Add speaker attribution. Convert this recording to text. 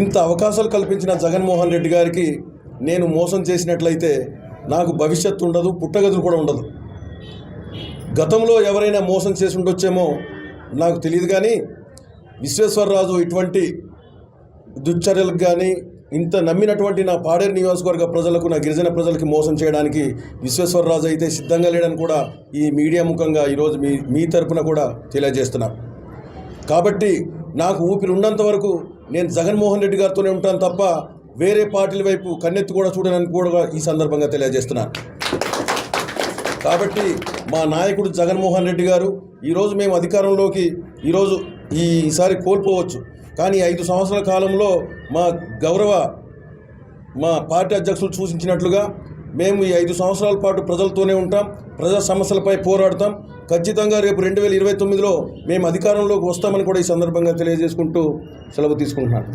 Speaker 1: ఇంత అవకాశాలు కల్పించిన జగన్మోహన్ రెడ్డి గారికి నేను మోసం చేసినట్లయితే నాకు భవిష్యత్తు ఉండదు పుట్టగదులు కూడా ఉండదు. గతంలో ఎవరైనా మోసం చేసి ఉండొచ్చేమో నాకు తెలియదు కానీ విశ్వేశ్వరరాజు ఇటువంటి దుశ్చర్యలకు కానీ ఇంత నమ్మినటువంటి నా పాడేరు నియోజకవర్గ ప్రజలకు నా గిరిజన ప్రజలకి మోసం చేయడానికి విశ్వేశ్వరరాజు అయితే సిద్ధంగా లేడని కూడా ఈ మీడియా ముఖంగా ఈరోజు మీ మీ తరపున కూడా తెలియజేస్తున్నా. కాబట్టి నాకు ఊపిరి ఉన్నంత వరకు నేను జగన్మోహన్ రెడ్డి గారితోనే ఉంటాను తప్ప వేరే పార్టీల వైపు కన్నెత్తి కూడా చూడడానికి కూడా ఈ సందర్భంగా తెలియజేస్తున్నాను కాబట్టి మా నాయకుడు జగన్మోహన్ రెడ్డి గారు ఈరోజు మేము అధికారంలోకి ఈరోజు ఈసారి కోల్పోవచ్చు. కానీ ఐదు సంవత్సరాల కాలంలో మా గౌరవ మా పార్టీ అధ్యక్షులు సూచించినట్లుగా మేము ఈ ఐదు సంవత్సరాల పాటు ప్రజలతోనే ఉంటాం. ప్రజా సమస్యలపై పోరాడతాం. ఖచ్చితంగా రేపు రెండు వేల ఇరవై తొమ్మిదిలో మేము అధికారంలోకి వస్తామని కూడా ఈ సందర్భంగా తెలియజేసుకుంటూ సెలవు తీసుకుంటున్నాను.